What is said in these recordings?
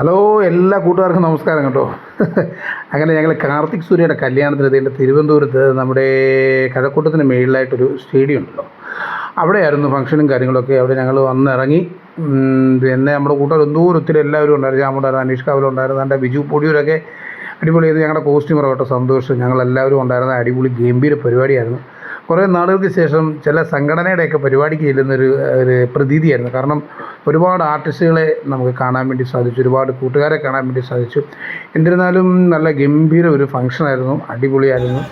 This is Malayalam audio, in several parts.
ഹലോ എല്ലാ കൂട്ടുകാർക്കും നമസ്കാരം കേട്ടോ. അങ്ങനെ ഞങ്ങൾ കാർത്തിക് സൂര്യയുടെ കല്യാണത്തിന് ഇതിന്റെ തിരുവനന്തപുരത്ത് നമ്മുടെ കഴക്കൂട്ടത്തിന് മേളിലായിട്ടൊരു സ്റ്റേഡിയം ഉണ്ടല്ലോ. അവിടെയായിരുന്നു ഫംഗ്ഷനും കാര്യങ്ങളൊക്കെ. അവിടെ ഞങ്ങൾ വന്നിറങ്ങി. പിന്നെ നമ്മുടെ കൂട്ടുകാർ എന്തോരം ഒത്തിരി എല്ലാവരും ഉണ്ടായിരുന്നു. ജാമുണ്ടായിരുന്നു അനീഷ് കാവലും ഉണ്ടായിരുന്നു എന്റെ ബിജു പൊടിയൂരൊക്കെ. അടിപൊളി ചെയ്ത് ഞങ്ങളുടെ കോസ്റ്റ്യൂമർ കേട്ടോ സന്തോഷം. ഞങ്ങളെല്ലാവരും ഉണ്ടായിരുന്ന അടിപൊളി ഗംഭീര പരിപാടിയായിരുന്നു. കുറേ നാളുകൾക്ക് ശേഷം ചില സംഘടനയുടെയൊക്കെ പരിപാടിക്ക് ചെല്ലുന്നൊരു ഒരു പ്രതീതിയായിരുന്നു. കാരണം ഒരുപാട് ആർട്ടിസ്റ്റുകളെ നമുക്ക് കാണാൻ വേണ്ടി സാധിച്ചു ഒരുപാട് കൂട്ടുകാരെ കാണാൻ വേണ്ടി സാധിച്ചു. എന്നിരുന്നാലും നല്ല ഗംഭീര ഒരു ഫംഗ്ഷനായിരുന്നു അടിപൊളിയായിരുന്നു.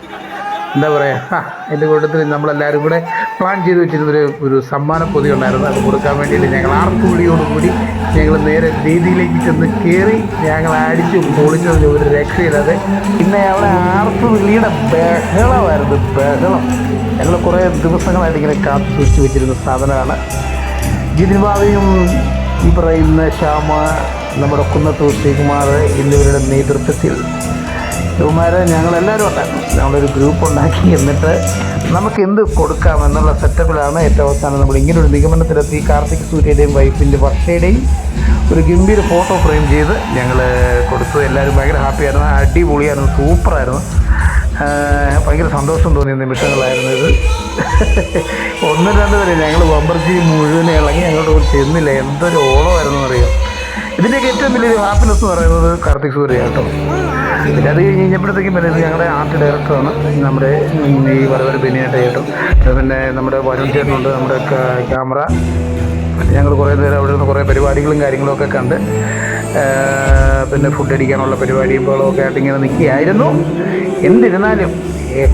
എന്താ പറയുക എന്റെ കൂട്ടത്തിൽ നമ്മളെല്ലാവരും കൂടെ പ്ലാൻ ചെയ്ത് വെച്ചിരുന്നൊരു ഒരു സമ്മാന പൊതി ഉണ്ടായിരുന്നു. അത് കൊടുക്കാൻ വേണ്ടിയിട്ട് ഞങ്ങൾ ആർക്കുവിളിയോടുകൂടി ഞങ്ങൾ നേരെ രീതിയിലേക്ക് ചെന്ന് കയറി ഞങ്ങൾ അടിച്ച് പൊളിച്ചതിന് ഒരു രക്ഷയില്ലാതെ പിന്നെ അവിടെ ആർക്കുവിളിയുടെ വിളിയുടെ ബഹളമായിരുന്നു. ബഹളം. ഞങ്ങൾ കുറേ ദിവസങ്ങളായിട്ട് ഇങ്ങനെ കാത്തു സൂക്ഷിച്ച് വെച്ചിരുന്ന സാധനമാണ്. ജിതിൻ ഈ പറയുന്ന ശ്യാമ നമ്മുടെ കുന്നത്തൂർ ശ്രീകുമാർ എന്നിവരുടെ നേതൃത്വത്തിൽ ഇവന്മാരെ ഞങ്ങളെല്ലാവരും ഉണ്ടായിരുന്നു. ഞങ്ങളൊരു ഗ്രൂപ്പ് ഉണ്ടാക്കി എന്നിട്ട് നമുക്ക് എന്ത് കൊടുക്കാം എന്നുള്ള സെറ്റപ്പിലാണ് ഏറ്റവും അവസാനം നമ്മൾ ഇങ്ങനെ ഒരു നിഗമനത്തിലെത്തി കാർത്തിക് സൂര്യയുടെയും വൈഫിന്റെ വർഷയുടെയും ഒരു ഗംഭീര ഫോട്ടോ ഫ്രെയിം ചെയ്ത് ഞങ്ങൾ കൊടുത്തു. എല്ലാവരും ഭയങ്കര ഹാപ്പിയായിരുന്നു അടിപൊളിയായിരുന്നു. സൂപ്പറായിരുന്നു. ഭയങ്കര സന്തോഷം തോന്നിയ നിമിഷങ്ങളായിരുന്നു ഇത്. ഒന്ന് രണ്ട് വരെ ഞങ്ങൾ വമ്പർജി മുഴുവൻ ഇളങ്ങി ഞങ്ങളോട് ചെന്നില്ല. എന്തൊരു ഓളമായിരുന്നു അറിയാം? ഇതിന്റെയൊക്കെ ഏറ്റവും വലിയൊരു ഹാപ്പിനെസ് എന്ന് പറയുന്നത് കാർത്തിക് സൂര്യ കേട്ടോ. പിന്നെ അത് കഴിഞ്ഞ് കഴിഞ്ഞപ്പോഴത്തേക്കും പിന്നെ ഞങ്ങളുടെ ആർട്ട് ഡയറക്ടറാണ് നമ്മുടെ ഈ വരവര ബെന്നിയായിട്ട് ചേട്ടും പിന്നെ നമ്മുടെ വരുൺ ചേട്ടനുണ്ട് നമ്മുടെ ക്യാമറ. ഞങ്ങൾ കുറേ നേരം അവിടെ നിന്ന് കുറേ പരിപാടികളും കാര്യങ്ങളൊക്കെ കണ്ട് പിന്നെ ഫുഡ് അടിക്കാനുള്ള പരിപാടിയും ഒക്കെ ആയിട്ട് ഇങ്ങനെ നിൽക്കുകയായിരുന്നു. എന്നിരുന്നാലും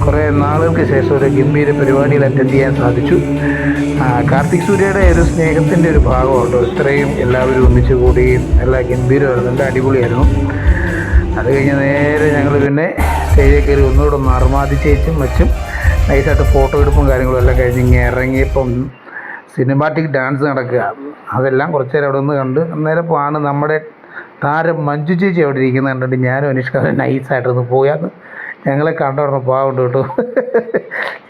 കുറേ നാളുകൾക്ക് ശേഷം ഒരു ഗംഭീര പരിപാടിയിൽ അറ്റൻഡ് ചെയ്യാൻ സാധിച്ചു. കാർത്തിക് സൂര്യയുടെ ഒരു സ്നേഹത്തിന്റെ ഒരു ഭാഗമുണ്ട്. ഇത്രയും എല്ലാവരും ഒന്നിച്ചു കൂടിയും എല്ലാം ഗംഭീരമായിരുന്നു എല്ലാം അടിപൊളിയായിരുന്നു. അത് കഴിഞ്ഞ് നേരെ ഞങ്ങൾ പിന്നെ സ്റ്റേജിൽ കയറി ഒന്നുകൂടെ ഒന്ന് അർമാദിച്ചേച്ചും വെച്ചും നൈസായിട്ട് ഫോട്ടോ എടുപ്പും കാര്യങ്ങളും എല്ലാം കഴിഞ്ഞ് ഇങ്ങനെ ഇറങ്ങിയപ്പം സിനിമാറ്റിക് ഡാൻസ് നടക്കുക. അതെല്ലാം കുറച്ച് നേരം അവിടെ നിന്ന് കണ്ട് അന്നേരം ആണ് നമ്മുടെ താരം മഞ്ജു ചേച്ചി അവിടെ ഇരിക്കുന്നത് കണ്ടിട്ട് ഞാനും അനുഷ്കാരം നൈസായിട്ടൊന്ന് പോയാന്ന് ഞങ്ങളെ കണ്ടോടണം പാവുണ്ട് കേട്ടോ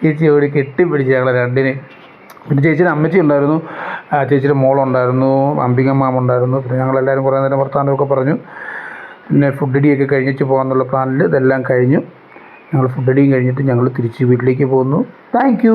ചേച്ചി ഓടി കെട്ടിപ്പിടിച്ച് ഞങ്ങളെ രണ്ടിനെ. പിന്നെ ചേച്ചിയുടെ അമ്മച്ചി ഉണ്ടായിരുന്നു. ചേച്ചിയുടെ മോളുണ്ടായിരുന്നു അംബികമ്മാമ ഉണ്ടായിരുന്നു പിന്നെ ഞങ്ങളെല്ലാവരും കുറേ നേരം വർത്തമാനമൊക്കെ പറഞ്ഞു. പിന്നെ ഫുഡ് അടിയൊക്കെ കഴിഞ്ഞിട്ട് പോകാമെന്നുള്ള പ്ലാനിൽ ഇതെല്ലാം കഴിഞ്ഞു. ഞങ്ങൾ ഫുഡ് അടിയും കഴിഞ്ഞിട്ട് ഞങ്ങൾ തിരിച്ച് വീട്ടിലേക്ക് പോകുന്നു. താങ്ക്